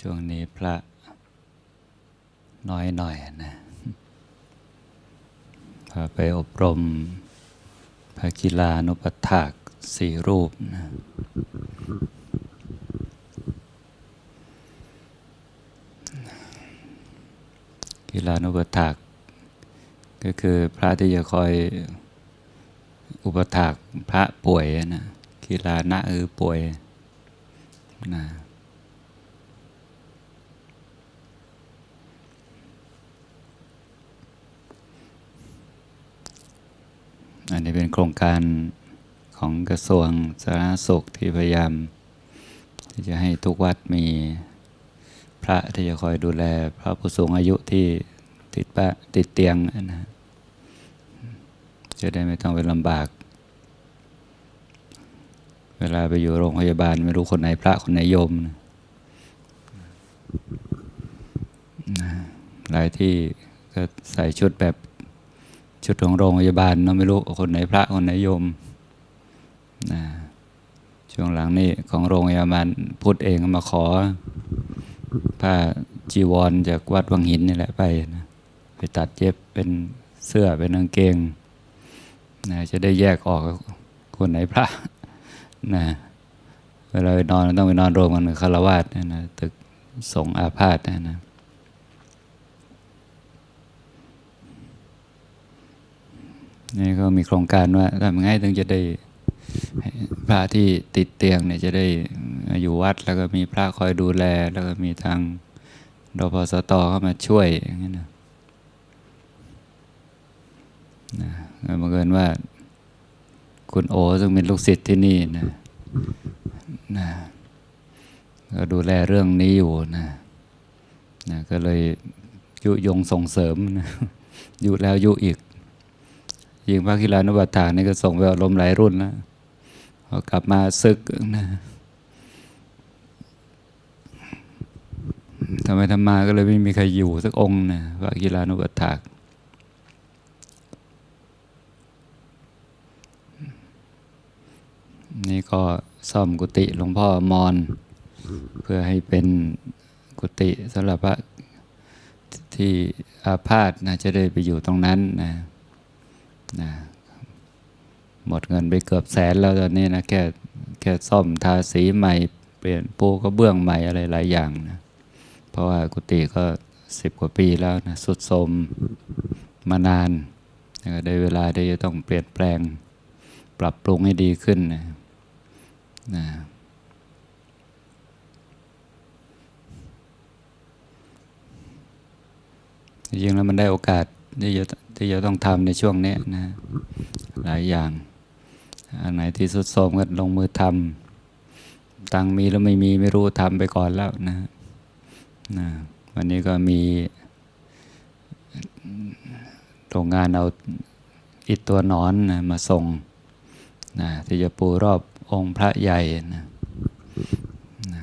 ช่วงนี้พระน้อยหน่อยนะพาไปอบรมพระกีฬานุปถากสี่รูปนะกีฬานุปถาก ก็คือพระที่จะคอยอุปถากพระป่วยนะกีฬานะคือป่วยนะ อันนี้เป็นโครงการของกระทรวงสาธารณสุขที่พยายาม ที่จะให้ทุกวัดมีพระที่จะคอยดูแล พระผู้สูงอายุที่ติดปะติดเตียงนะจะได้ไม่ต้องไปลำบาก เวลาไปอยู่โรงพยาบาล ไม่รู้คนไหนพระคนไหนโยมนะหลายที่ก็ใส่ชุดแบบ ชุดของโรงพยาบาลเนาะไม่รู้คนไหนพระคนไหนโยมนะช่วงหลังนี่ของโรงพยาบาลพูดเองมาขอผ้าจีวรจากวัดวังหินนี่แหละไปนะไปตัดเย็บเป็นเสื้อเป็นกางเกงนะจะได้แยกออกคนไหนพระนะเวลาไปนอนต้องไปนอนรวมกันกับคารวาสนะนะตึกสงอาพาธนะนะ นี่ก็มีโครงการว่าทำไงถึงจะได้พระที่ติดเตียงเนี่ยจะได้อยู่วัด แล้วก็มีพระคอยดูแล แล้วก็มีทางรพสตเข้ามาช่วยอย่างนี้นะนะบังเอิญว่า คุณโอซึ่งเป็นลูกศิษย์ที่นี่นะนะก็ดูแลเรื่องนี้อยู่นะนะก็เลยยุยงส่งเสริมนะยุแล้วยุอีก ยิงพระกีฬานุบัติฐานนี่ก็ส่งไปอบรมหลายรุ่นแล้วพอกลับมาศึกนะทำไมทำมาก็เลยไม่มีใครอยู่สักองค์นะพระกีฬานุบัติฐานนี่ก็ซ่อมกุฏิหลวงพ่อมอน เพื่อให้เป็นกุฏิสำหรับพระที่อาพาธนะจะได้ไปอยู่ตรงนั้นนะ นะหมดเงินไปเกือบแสนแล้วตอนนี้นะแค่แค่ซ่อมทาสีใหม่เปลี่ยนปูกระเบื้องใหม่อะไรหลายอย่างนะเพราะว่ากุฏิก็สิบกว่าปีแล้วนะสุดโทรมมานานก็ได้เวลาที่จะต้องเปลี่ยนแปลง ปรับปรุงให้ดีขึ้นนะนะจริงแล้วมันได้โอกาสที่จะ ที่จะต้องทำในช่วงนี้นะหลายอย่าง อันไหนที่สุดโทมก็ลงมือทำตังมีแล้วไม่มีไม่รู้ทำไปก่อนแล้วนะนะวันนี้ก็มีโรงงานเอาอิฐตัวนอนนะมาส่งนะที่จะปูรอบองค์พระใหญ่นะนะ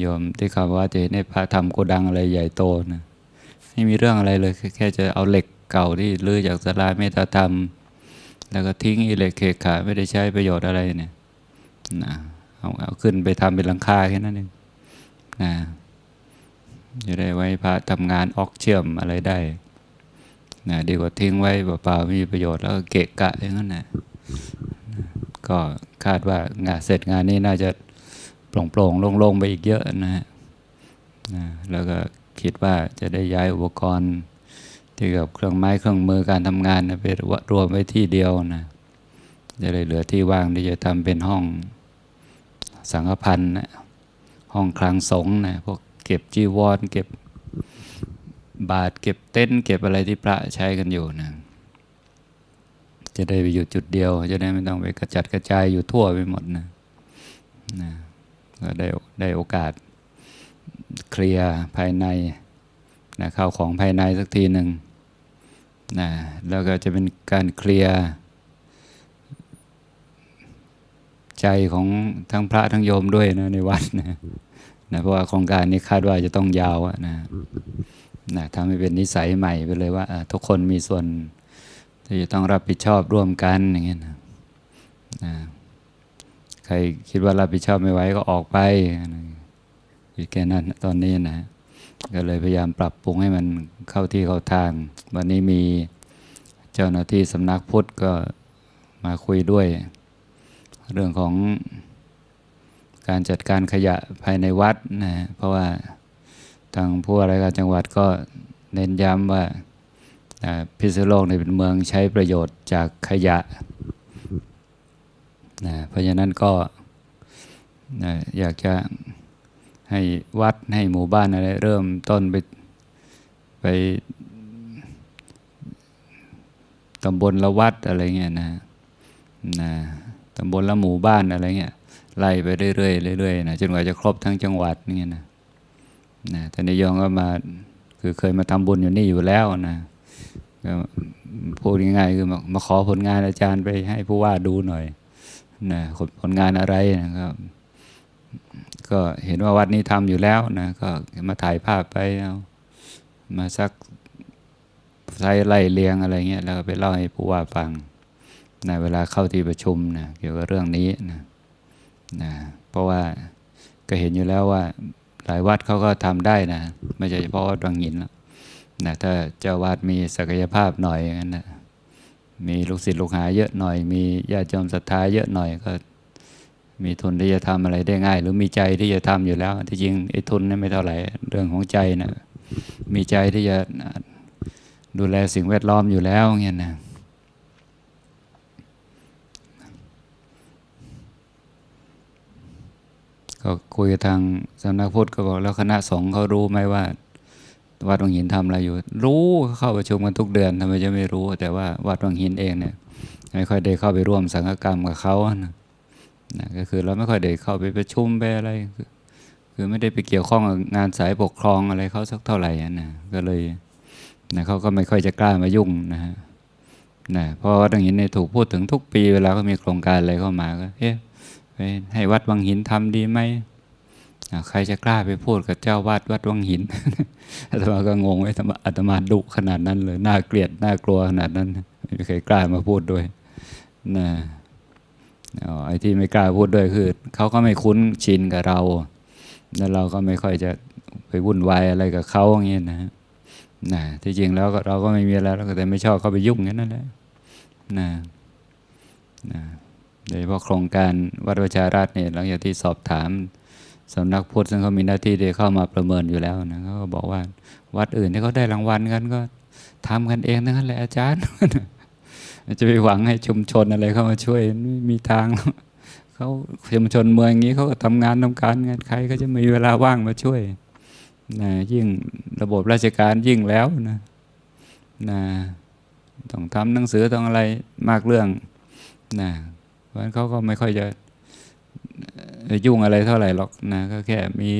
โยมที่คำว่าจะเห็นในพระทำโกดังอะไรใหญ่โตนะ ไม่มีเรื่องอะไรเลย แค่จะเอาเหล็กเก่าที่ลื้อจากสลาเมตาธรรม แล้วก็ทิ้งอิเล็กเคขาไม่ได้ใช้ประโยชน์อะไรเนี่ยนะเอาเอาขึ้นไปทำเป็นหลังคาแค่นั้นเองนะจะได้ไว้พระทำงานออกเชื่อมอะไรได้นะดีกว่าทิ้งไว้เปล่าๆไม่มีประโยชน์แล้วก็เกะกะอย่างนั้นนะก็คาดว่างานเสร็จงานนี้น่าจะโปร่งๆโล่งๆไปอีกเยอะนะฮนะแล้วก็ คิดว่าจะได้ย้ายอุปกรณ์ที่กับเครื่องไม้เครื่องมือการทำงานนะไปรวมไว้ที่เดียวนะจะได้เหลือที่ว่างที่จะทำเป็นห้องสังฆพันธ์นะห้องคลังสงฆ์นะพวกเก็บจีวรเก็บบาทเก็บเต็นเก็บอะไรที่พระใช้กันอยู่นะจะได้ไปอยู่จุดเดียว จะได้ไม่ต้องไปกระจัดกระจายอยู่ทั่วไปหมดนะนะก็ได้ได้โอกาส เคลียร์ภายในนะเข้าของภายในสักทีหนึ่งนะแล้วก็จะเป็นการเคลียร์ใจของทั้งพระทั้งโยมด้วยนะในวัดนะนะเพราะว่าโครงการนี้คาดว่าจะต้องยาวนะนะทำให้เป็นนิสัยใหม่ไปเลยว่าทุกคนมีส่วนที่จะต้องรับผิดชอบร่วมกันอย่างเงี้ยนะนะใครคิดว่ารับผิดชอบไม่ไหวก็ออกไปนะ อยู่แค่นั้นตอนนี้นะ ก็เลยพยายามปรับปรุงให้มันเข้าที่เข้าทาง วันนี้มีเจ้าหน้าที่สำนักพุทธก็มาคุยด้วย เรื่องของการจัดการขยะภายในวัดนะเพราะว่าทางผู้ว่าราชการจังหวัดก็เน้นย้ำว่าพิษณุโลกเนี่ยเป็นเมืองใช้ประโยชน์จากขยะนะเพราะฉะนั้นก็นะอยากจะ ให้วัดให้หมู่บ้านอะไรเริ่มต้นไปไปตำบลละวัดอะไรเงี้ยนะนะตำบลละหมู่บ้านอะไรเงี้ยไล่ไปเรื่อยๆเรื่อยๆนะจนกว่าจะครบทั้งจังหวัดนี่นะนะแต่นายยงก็มาคือเคยมาทำบุญอยู่นี่อยู่แล้วนะก็พูดง่ายๆคือมามาขอผลงานอาจารย์ไปให้ผู้ว่าดูหน่อยนะผลงานอะไรนะครับ ก็เห็นว่าวัดนี้ทำอยู่แล้วนะก็มาถ่ายภาพไปเอามาสักใช้ไล่เลียงอะไรเงี้ยแล้วก็ไปเล่าให้ผู้ว่าฟังนะเวลาเข้าที่ประชุมนะเกี่ยวกับเรื่องนี้นะนะเพราะว่าก็เห็นอยู่แล้วว่าหลายวัดเขาก็ทำได้นะไม่ใช่เฉพาะวัดบางหินหรอกนะถ้าเจ้าวาดมีศักยภาพหน่อยอย่างนั้นนะมีลูกศิษย์ลูกหาเยอะหน่อย มีญาติโยมศรัทธาเยอะหน่อยก็ มีทุนที่จะทำอะไรได้ง่าย หรือมีใจที่จะทำอยู่แล้ว ที่จริงไอ้ทุนนี่ไม่เท่าไหร่เรื่องของใจนะมีใจที่จะดูแลสิ่งแวดล้อมอยู่แล้วเงี้ยนะก็คุยทางสำนักพุทธก็บอกแล้วคณะสงฆ์เขารู้ไหมว่าวัดวังหินทำอะไรอยู่ รู้เข้าประชุมกันทุกเดือนทำไมจะไม่รู้ แต่ว่าวัดวังหินเองเนี่ยไม่ค่อยได้เข้าไปร่วมสังฆกรรมกับเขานะ นะก็คือเราไม่ค่อยได้เข้าไปประชุมไปอะไรคือคือไม่ได้ไปเกี่ยวข้องกับงานสายปกครองอะไรเขาสักเท่าไหร่นะก็เลยนะเขาก็ไม่ค่อยจะกล้ามายุ่งนะฮะนะเพราะว่าตรงนี้เนี่ยถูกพูดถึงทุกปีเวลาก็มีโครงการอะไรเข้ามาก็เอ๊ะไปให้วัดวังหินทำดีไหมอะใครจะกล้าไปพูดกับเจ้าวาดวัดวังหินอาตมาก็งงไว้ทำไมอาตมาดุขนาดนั้นเลยน่าเกลียดน่ากลัวขนาดนั้นไม่มีใครกล้ามาพูดด้วยนะ ไอ้ที่ไม่กล้าพูดด้วยคือเขาก็ไม่คุ้นชินกับเรา แล้วเราก็ไม่ค่อยจะไปวุ่นวายอะไรกับเขาอย่างเงี้ยนะนะที่จริงแล้วเราก็ไม่มีอะไรแล้วก็แต่ไม่ชอบเข้าไปยุ่งอย่างนั้นแหละนะนะโดยเฉพาะโครงการวัดประชารัฐเนี่ยหลังจากที่สอบถามสำนักพุทธซึ่งเขามีหน้าที่ที่เข้ามาประเมินอยู่แล้วนะเขาก็บอกว่า วัดอื่นที่เขาได้รางวัลกันก็ทำกันเองนั้นแหละอาจารย์ จะไปหวังให้ชุมชนอะไรเข้ามาช่วยไม่มีทางเขาชุมชนเมืองอย่างนี้เขาก็ทำงานทำการงานใครก็จะมีเวลาว่างมาช่วยนะยิ่งระบบราชการยิ่งแล้วนะนะต้องทำหนังสือต้องอะไรมากเรื่องนะเพราะฉะนั้นเขาก็ไม่ค่อยจะยุ่งอะไรเท่าไหร่หรอกนะก็แค่มี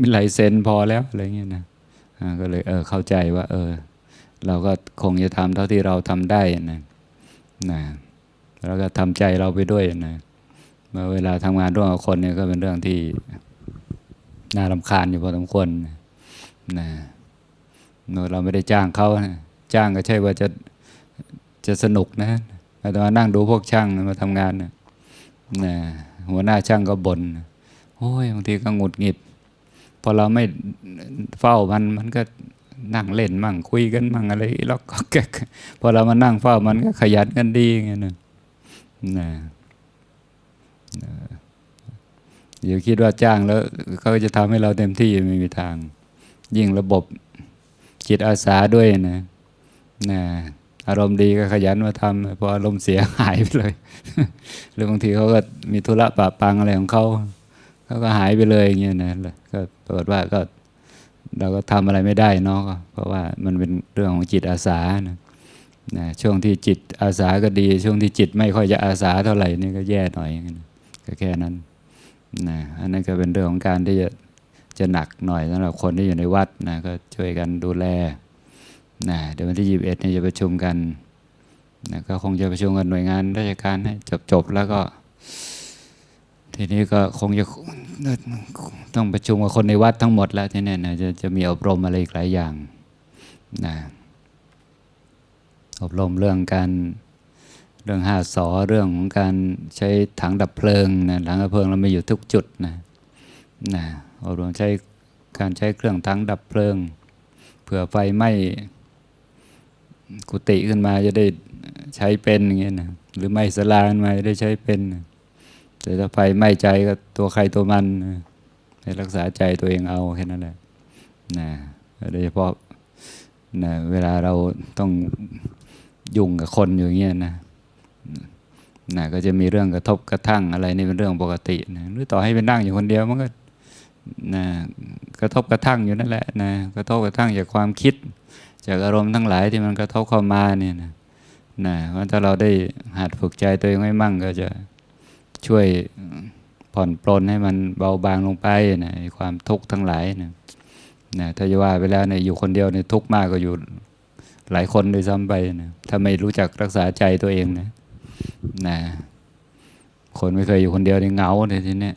มีลายเซ็นพอแล้วอะไรเงี้ยนะก็เลยเออเข้าใจว่า เออ เราก็คงจะทำเท่าที่เราทำได้นะนะแล้วก็ทำใจเราไปด้วยนะเมื่อเวลาทำงานร่วมกับคนเนี่ยก็เป็นเรื่องที่น่ารำคาญอยู่พอสมควรนะนะเราไม่ได้จ้างเขานะจ้างก็ใช่ว่าจะจะสนุกนะแต่มานั่งดูพวกช่างมาทำงานนะนะหัวหน้าช่างก็บน่นโอ้ยบางทีก็หงุดหงิด พอเราไม่เฝ้ามันมันก็ นั่งเล่นมั่งคุยกันมั่งอะไรแล้วก็แกกพอเรามานั่งเฝ้ามันก็ขยันกันดีไงนะนะนะอย่าคิดว่าจ้างแล้วเขาจะทำให้เราเต็มที่ไม่มีทาง ยิ่งระบบจิตอาสาด้วยนะนะอารมณ์ดีก็ขยันมาทำพออารมณ์เสียหายไปเลย หรือบางทีเขาก็มีธุระปะปังอะไรของเขาเขาก็หายไปเลยอย่างเงี้ยนะก็ปรากฏว่าก็ เราก็ทำอะไรไม่ได้เนาะเพราะว่ามันเป็นเรื่องของจิตอาสานะนะช่วงที่จิตอาสาก็ดี ช่วงที่จิตไม่ค่อยจะอาสาเท่าไหร่นี่ก็แย่หน่อยก็แค่นั้นนะอันนั้นก็เป็นเรื่องของการที่จะจะหนักหน่อยสำหรับคนที่อยู่ในวัดนะก็ช่วยกันดูแลนะเดี๋ยววันที่ยีิบเอ็ดนี่จะประชุมกันนะก็คงจะประชุมกันหน่วยงานราชการให้จบจบๆแล้วก็ ทีนี้ก็คงจะต้องประชุมกับคนในวัดทั้งหมดแล้วที่นี่นะจะจะมีอบรมอะไรอีกหลายอย่างนะอบรมเรื่องการเรื่องห้าสอเรื่องของการใช้ถังดับเพลิงนะถังดับเพลิงเราไม่อยู่ทุกจุดนะนะอบรมใช้การใช้เครื่องทั้งดับเพลิงเผื่อไฟไหม้กุฏิขึ้นมาจะได้ใช้เป็นอย่างเงี้ยนะหรือไม้สลาขึ้นมาจะได้ใช้เป็นนะ แต่ถ้าไฟไหม้ใจก็ตัวใครตัวมันให้รักษาใจตัวเองเอาแค่นั้นแหละนะโดยเฉพาะนะเวลาเราต้องยุ่งกับคนอยู่างเงี้ยนะนะก็จะมีเรื่องกระทบกระทั่งอะไรนี่เป็นเรื่องปกตินะหรือต่อให้เป็นนั่งอยู่คนเดียวมันก็นะกระทบกระทั่งอยู่นั่นแหละนะกระทบกระทั่งจากความคิด จากอารมณ์ทั้งหลายที่มันกระทบเข้ามาเนี่ยนะนะว่าถ้าเราได้หัดฝึกใจตัวเองไว้มั่งก็จะ ช่วยผ่อนปลนให้มันเบาบางลงไปนะความทุกข์ทั้งหลายนะนะถ้าจะว่าไปแล้วเนี่ยอยู่คนเดียวเนี่ยทุกข์มากก็อยู่หลายคนด้วยซ้ำไปนะถ้าไม่รู้จักรักษาใจตัวเองนะนะคนไม่เคยอยู่คนเดียวเนี่ยเหงาเลยทีเนี้ย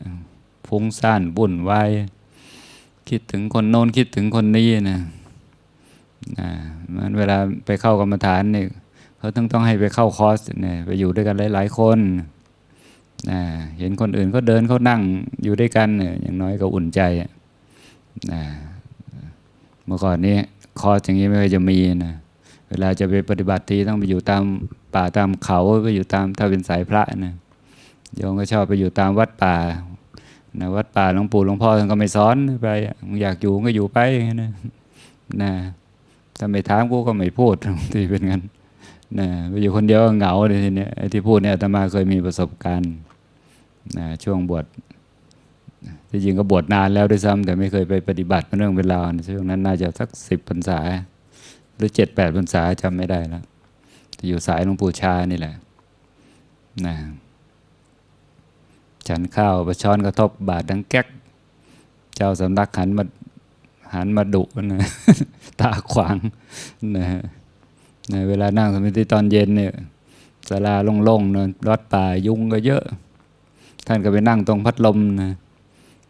ฟุ้งซ่านบุ่นวายคิดถึงคนโน้นคิดถึงคนนี้นะนะมันเวลาไปเข้ากรรมฐานเนี่ยเขาต้องต้องให้ไปเข้าคอร์สเนี่ยไปอยู่ด้วยกันหลาย ๆ คนนะ เห็นคนอื่นก็เดินเขานั่งอยู่ด้วยกันอย่างน้อยก็อุ่นใจนะเมื่อก่อนนี้คอร์สอย่างนี้ไม่เคยจะมีนะเวลาจะไปปฏิบัติทีต้องไปอยู่ตามป่าตามเขาไปอยู่ตามถ้าเป็นสายพระนะโยมก็ชอบไปอยู่ตามวัดป่านะวัดป่าหลวงปู่หลวงพ่อท่านก็ไม่สอนไปอยากอยู่ก็อยู่ไปนะนะถ้าไม่ถามกูก็ไม่พูดที่เป็นงั้นนะไปอยู่คนเดียวก็เหงาเลยทีเนี้ยไอ้ที่พูดเนี่ยอาตมาเคยมีประสบการณ์ นะช่วงบวชที่จริงก็บวชนานแล้วด้วยซ้ำแต่ไม่เคยไปปฏิบัติเป็นเรื่องเป็นราวนช่วงนั้นน่าจะสักสิบพรรษา หรือเจ็ดแปดพรรษาจำไม่ได้แล้วจะอยู่สายหลวงปู่ชานี่แหละนะฉันข้าวประช้อนกระทบบาทดังแก๊ก เจ้าสำนักหันมาหันมาดุนะตาขวางนะนะเวลานั่งสมาธิตอนเย็นเนี่ยศาลาโล่งๆเนอะรถป่ายุงก็เยอะ ท่านก็ไปนั่งตรงพัดลมนะ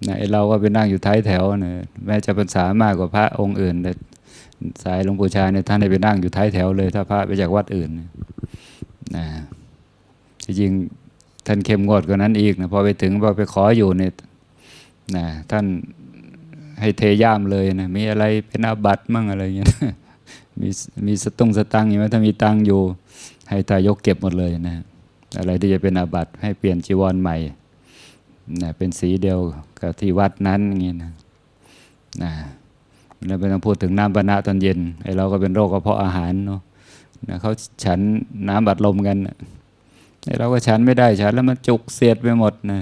นะไอเราก็ไปนั่งอยู่ท้ายแถวนะแม้จะภาษามากกว่าพระองค์อื่น แต่สายหลวงปู่ชาเนี่ยท่านได้ไปนั่งอยู่ท้ายแถวเลย ถ้าพระไปจากวัดอื่นนะจริงท่านเข้มงวดกว่านั้นอีกนะพอไปถึงพอไปขออยู่เนี่ยนะท่านให้เทย่ามเลยนะมีอะไรเป็นอาบัตมั่งอะไรเงี้ยมีมีสตุงสตังอยู่ไหมถ้ามีตังอยู่ ให้ทายกเก็บหมดเลยนะอะไรที่จะเป็นอาบัตให้เปลี่ยนจีวรใหม่ นะเป็นสีเดียวกับที่วัดนั้นอย่างงี้นะนะแล้วไม่ต้องพูดถึงน้ำปานะตอนเย็นไอ้เราก็เป็นโรคกระเพาะอาหารเนาะนะเขาฉันน้ำบัดลมกันไอ้เราก็ฉันไม่ได้ฉันแล้วมันจุกเสียดไปหมดนะ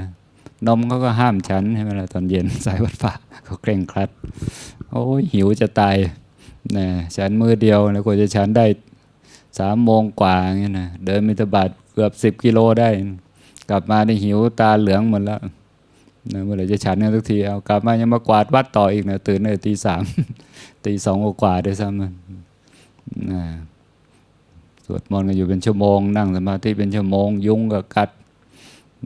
นมเขาก็ห้ามฉันใช่ไหมล่ะตอนเย็นสายวัดป่าเขาเคร่งครัด โอ้ยหิวจะตายนะฉันมือเดียวแล้วกว่าจะฉันได้สามโมงกว่าอย่างเงี้ยนะเดินมิตรบาทเกือบสิบกิโลได้ กลับมาได้หิวตาเหลืองหมดแล้วนะเมื่อไหร่จะฉันกันทุกทีเอากลับมายังมากวาดวัดต่ออีกนะตื่นเลยตีสามตีสองกว่าได้วยซ้ำนะนะสวดมนต์กันอยู่เป็นชั่วโมง นั่งสมาธิเป็นชั่วโมง ยุงก็กัด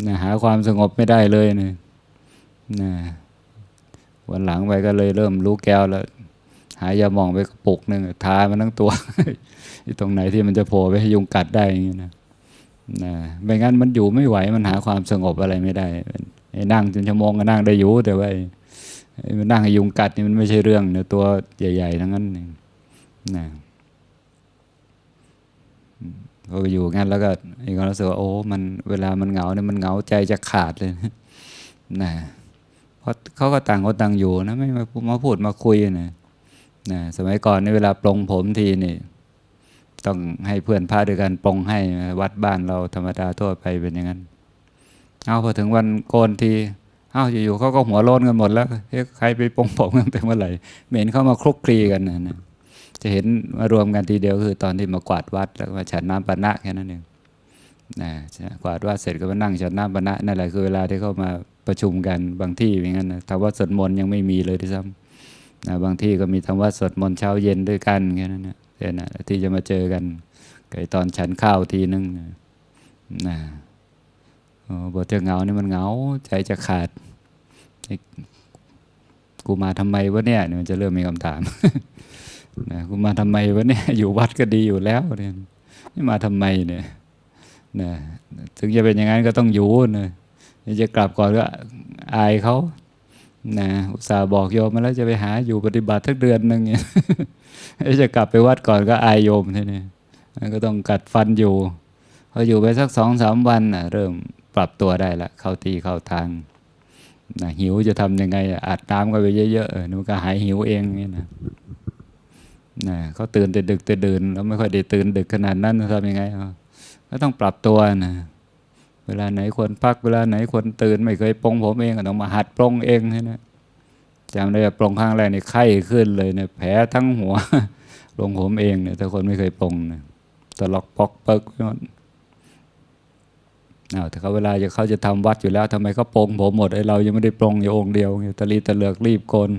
นะหาความสงบไม่ได้เลยนะนะวันหลังไปก็เลยเริ่มรู้แก้วแล้ว หายาหมองไปกระปุกหนึ่งทามันทั้งตัวตรงไหนที่มันจะโผล่ไปให้ยุงกัดได้อย่างนี้นะ นะไม่งั้นมันอยู่ไม่ไหวมันหาความสงบอะไรไม่ได้ไอ้นั่งจนชั่วโมงก็นั่งได้อยู่แต่ว่าไอ้มันนั่งให้ยุงกัดนี่มันไม่ใช่เรื่องเนะตัวใหญ่ๆทั้งนั้นนะพอไปอยู่งั้นแล้วก็ไอ้ก็รู้สึกว่าโอ้มันเวลามันเหงาเนี่ยมันเหงาใจจะขาดเลยนะเพราะเขาก็ต่างคนต่างอยู่นะไม่มาพูดมาคุยนะนะสมัยก่อนในเวลาปลงผมทีนี่ ต้องให้เพื่อนพาด้วยกันปลงให้วัดบ้านเราธรรมดาทั่วไปเป็นอย่างนั้น เอาพอถึงวันโกนทีเอาอยู่ๆเขาก็หัวโลนกันหมดแล้วเใครไปปลงผมกันแต่เมื่อไหร่เหม็นเข้ามาคลุกคลีกันนะจะเห็นมารวมกันทีเดียวคือตอนที่มากวาดวัดแล้วมาฉันน้ำปานะแค่นั้นเองนะกวาดวัดเสร็จก็มานั่งฉันน้ำปานะนั่นแหละคือเวลาที่เขามาประชุมกันบางที่อย่างนั้นนะทำวัดสวดมนต์ยังไม่มีเลยที่ซ้ำนะบางที่ก็มีทำวัดสวดมนต์เช้าเย็นด้วยกันแค่นั้นนะ แค่นั้นที่จะมาเจอกันไก่ตอนฉันข้าวทีนึงนะนะโอ้บทจะเหงานี่มันเหงาใจจะขาดกูมาทำไมวะเนี่ยมันจะเริ่มมีคำถามนะกูมาทำไมวะเนี่ยอยู่วัดก็ดีอยู่แล้วเนี่ยนี่มาทำไมเนี่ยนะถึงจะเป็นอย่างนั้นก็ต้องอยู่นะจะกลับก่อนก็อายเขา นะอุตส่าห์บอกโยมมาแล้วจะไปหาอยู่ปฏิบัติทักเดือนหนึ่งเนี่ยจะกลับไปวัดก่อนก็อายโยมทีนี้ก็ต้องกัดฟันอยู่พออยู่ไปสักสองสามวันนะเริ่มปรับตัวได้ละเข้าที่เข้าทางนะหิวจะทำยังไงอาบน้ำก็ไปเยอะๆเออมันก็หายหิวเองนี่นะนะเขาตื่นแต่ดึกแต่ดื่นแล้วไม่ค่อยได้ตื่นดึกขนาดนั้นทำยังไงก็ต้องปรับตัวนะ เวลาไหนควรพักเวลาไหนควรตื่น ไม่เคยปรงผมเองก็ต้องมาหัดปรงเองนะจำได้ว่าปรงข้างแรกนี่ไข้ขึ้นเลยเนี่ยแผลทั้งหัวปรงผมเองเนี่ยถ้าคนไม่เคยปรงเนี่ยตลอกปอกเปิกไปหมดเอาวแต่เขาเวลาจะเขาจะทำวัดอยู่แล้วทำไมเขาปรงผมหมดไอ้เรายังไม่ได้ปรงอยู่องค์เดียวไงตะลีตะเลือกรีบโกน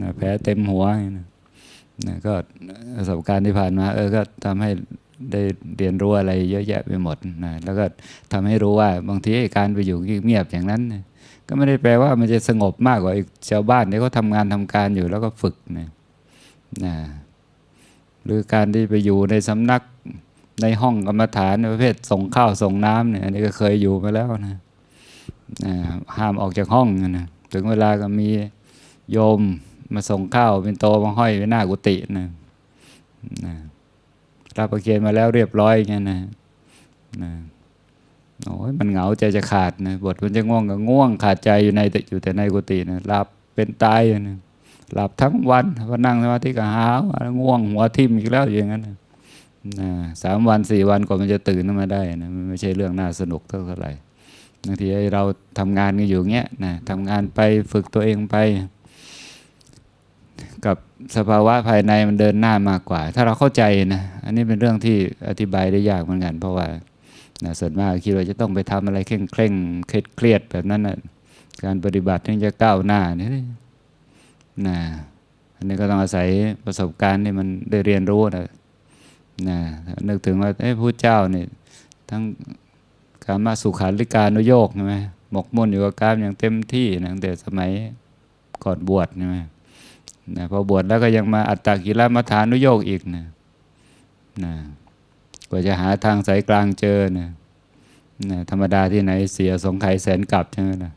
นะแผลเต็มหัวนี้นะก็ประสบการณ์ที่ผ่านมา เออก็ทำให้ ได้เรียนรู้อะไรเยอะแยะไปหมดนะแล้วก็ทำให้รู้ว่าบางทีการไปอยู่เงียบๆอย่างนั้น ก็ไม่ได้แปลว่ามันจะสงบมากกว่าชาวบ้านที่เขาทำงานทำการอยู่แล้วก็ฝึกนะนะหรือการที่ไปอยู่ในสำนักในห้องกรรมฐานประเภทส่งข้าวส่งน้ำเนี่ยอันนี้ก็เคยอยู่มาแล้วนะนะห้ามออกจากห้องนะถึงเวลาก็มีโยมมาส่งข้าวเป็นโตมาห้อยไว้หน้ากุฏินะนะ รับประเคนมาแล้วเรียบร้อยอย่างนี้ยนะนะโอ้ยมันเหงาใจจะขาดนะบทมันจะง่วงก็ง่วงขาดใจอยู่ในอยู่แต่ในกุฏินะหลับเป็นตายอยู่นะหลับทั้งวันพอนั่งสมาธิก็หาวง่วงหัวทิ่มอีกแล้วอย่างนั้นนะนะสามวันสี่วันกว่ามันจะตื่นขึ้นมาได้นะมันไม่ใช่เรื่องน่าสนุกเท่าไหร่บางทีเราทำงานกันอยู่เงี้ยนะทำงานไปฝึกตัวเองไป กับสภาวะภายในมันเดินหน้ามากกว่า ถ้าเราเข้าใจนะอันนี้เป็นเรื่องที่อธิบายได้ยากเหมือนกัน เพราะว่านะส่วนมากคิดว่าจะต้องไปทำอะไรเคร่งเคร่งเครียดเครียดแบบนั้นนะการปฏิบัติถึงจะก้าวหน้านี่นะอันนี้ก็ต้องอาศัยประสบการณ์ที่มันได้เรียนรู้นะนะนึกถึงว่าเอ้พระเจ้าเนี่ยทั้งการมาสุขาริการนุโยกใช่ไหมหมกมุ่นอยู่กับการอย่างเต็มที่นะตั้งแต่สมัยก่อนบวชใช่ไหม นะพอบวชแล้วก็ยังมาอัตตกิลมัฐานุโยกอีกนะนะกว่าจะหาทางสายกลางเจอนะนะธรรมดาที่ไหนเสียสงไขยแสนกลับใช่ไหมนะ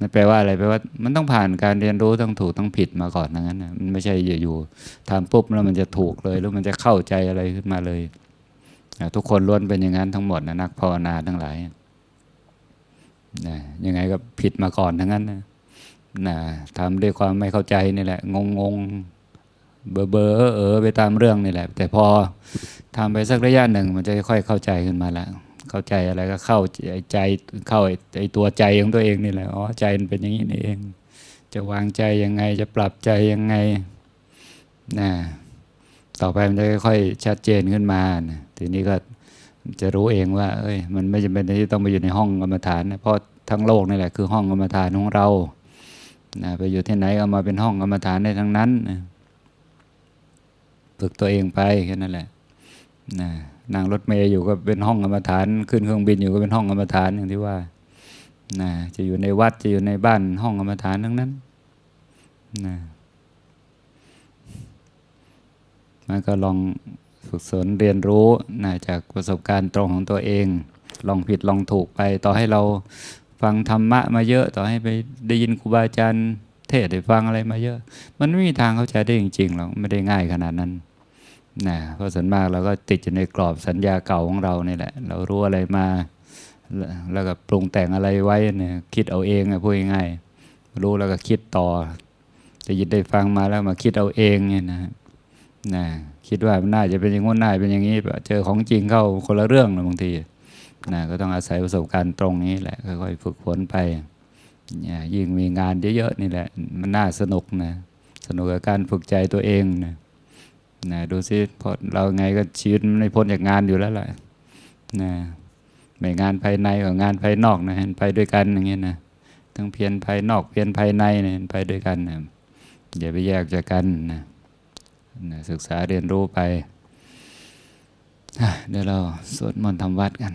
นั่นแปลว่าอะไรแปลว่ามันต้องผ่านการเรียนรู้ต้องถูกต้องผิดมาก่อนนั้นนะมันไม่ใช่อยู่ๆทำปุ๊บแล้วมันจะถูกเลยหรือมันจะเข้าใจอะไรขึ้นมาเลยนะทุกคนล้วนเป็นอย่างนั้นทั้งหมดนะนักภาวนาทั้งหลายนะยังไงก็ผิดมาก่อนทั้งนั้นนะ นะทำด้วยความไม่เข้าใจนี่แหละ งงงเบอเบอเออเออไปตามเรื่องนี่แหละ แต่พอทำไปสักระยะหนึ่ง มันจะค่อยเข้าใจขึ้นมาแล้วเข้าใจอะไรก็เข้าใจเข้าไอตัวใจของตัวเองนี่แหละอ๋อใจมันเป็นอย่างนี้นี่เอง จะวางใจยังไงจะปรับใจยังไงนะต่อไปมันจะค่อยชัดเจนขึ้นมานะทีนี้ก็จะรู้เองว่า เอ้ย มันไม่จำเป็นที่ต้องไปอยู่ในห้องกรรมฐานนะเพราะทั้งโลกนี่แหละคือห้องกรรมฐานของเรา นะไปอยู่ที่ไหนก็มาเป็นห้องกรรมฐานได้ทั้งนั้นนะฝึกตัวเองไปแค่นั้นแหละนะนั่งรถเมย์อยู่ก็เป็นห้องกรรมฐาน ขึ้นเครื่องบินอยู่ก็เป็นห้องกรรมฐานอย่างที่ว่านะจะอยู่ในวัดจะอยู่ในบ้านห้องกรรมฐานทั้งนั้นนะมันก็ลองฝึกฝนเรียนรู้นะจากประสบการณ์ตรงของตัวเอง ลองผิดลองถูกไป ต่อให้เรา ฟังธรรมะมาเยอะต่อให้ไปได้ยินครูบาอาจารย์เทศได้ฟังอะไรมาเยอะ มันไม่มีทางเข้าใจได้จริงๆหรอกไม่ได้ง่ายขนาดนั้นนะเพราะส่วนมากเราก็ติดอยู่ในกรอบสัญญาเก่าของเราเนี่แหละ เรารู้อะไรมา แล้วก็ปรุงแต่งอะไรไว้เนี่ยคิดเอาเองอะพูดง่ายๆรู้แล้วก็คิดต่อจะยินได้ฟังมาแล้วมาคิดเอาเองเนี่ยนะนะคิดว่ามันน่าจะเป็นอย่างงู้นน่าเป็นอย่างนี้เจอของจริงเข้าคนละเรื่องนะบางที นะก็ต้องอาศัยประสบการณ์ตรงนี้แหละค่อยๆฝึกฝนไปเนี่ยยิ่งมีงานเยอะๆนี่แหละ มันน่าสนุกนะสนุกกับการฝึกใจตัวเองนะนะดูซิพอเราไงก็ชีวิตมันไม่พ้นจากงานอยู่แล้วแหละนะไม่งานภายในกับงานภายนอกนะเห็นไปด้วยกันอย่างเงี้ยนะทั้งเพียรภายนอกเพียรภายในเนี่ยไปด้วยกันนะอย่าไปแยกจากกันนะนะศึกษาเรียนรู้ไปเดี๋ยวเราสวดมนต์ทำวัดกัน